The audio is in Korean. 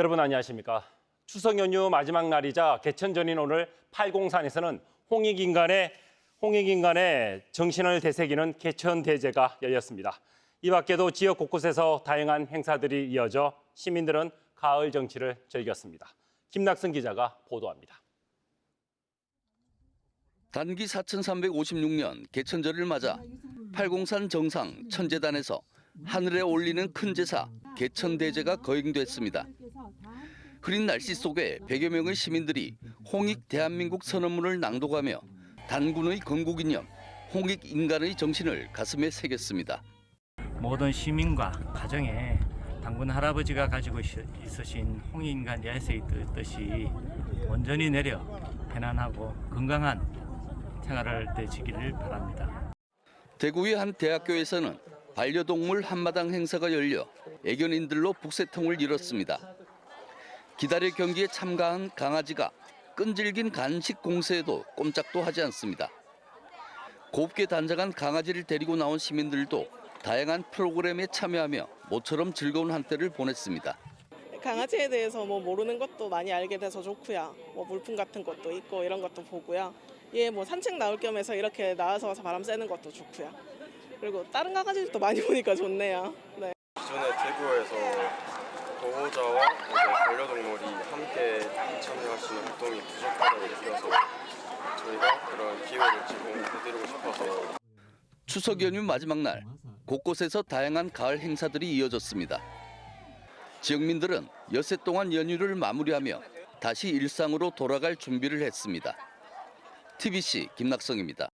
여러분 안녕하십니까? 추석 연휴 마지막 날이자 개천 전인 오늘 팔공산에서는 홍익인간의 홍익인간의 정신을 되새기는 개천 대제가 열렸습니다. 이 밖에도 지역 곳곳에서 다양한 행사들이 이어져 시민들은 가을 정치를 즐겼습니다. 김낙선 기자가 보도합니다. 단기 4356년 개천절을 맞아 팔공산 정상 천재단에서 하늘에 올리는 큰 제사 개천대제가 거행됐습니다. 흐린 날씨 속에 100여 명의 시민들이 홍익 대한민국 선언문을 낭독하며 단군의 건국이념 홍익 인간의 정신을 가슴에 새겼습니다. 모든 시민과 가정에 당군 할아버지가 가지고 있- 있으신 홍익 인간 야세의 뜻- 뜻이 온전히 내려 편안하고 건강한 생활을 되시기를 바랍니다. 대구의 한 대학교에서는 반려동물 한마당 행사가 열려 애견인들로 북새통을 이뤘습니다. 기다려 경기에 참가한 강아지가 끈질긴 간식 공세에도 꼼짝도 하지 않습니다. 곱게 단장한 강아지를 데리고 나온 시민들도 다양한 프로그램에 참여하며 모처럼 즐거운 한때를 보냈습니다. 강아지에 대해서 뭐 모르는 것도 많이 알게 돼서 좋고요. 뭐 물품 같은 것도 있고 이런 것도 보고요. 얘 뭐 산책 나올 겸해서 이렇게 나와서 바람 쐬는 것도 좋고요. 그리고 다른 강아지들도 많이 보니까 좋네요. 네. 기존에 대구에서 이제 반려동물이 함께 참여할 수 있는 활동이 부족하다고 느껴서 저희가 그런 기회를 제공해드리고 싶어서 추석 연휴 마지막 날 곳곳에서 다양한 가을 행사들이 이어졌습니다. 지역민들은 엿새 동안 연휴를 마무리하며 다시 일상으로 돌아갈 준비를 했습니다. TBC 김낙성입니다.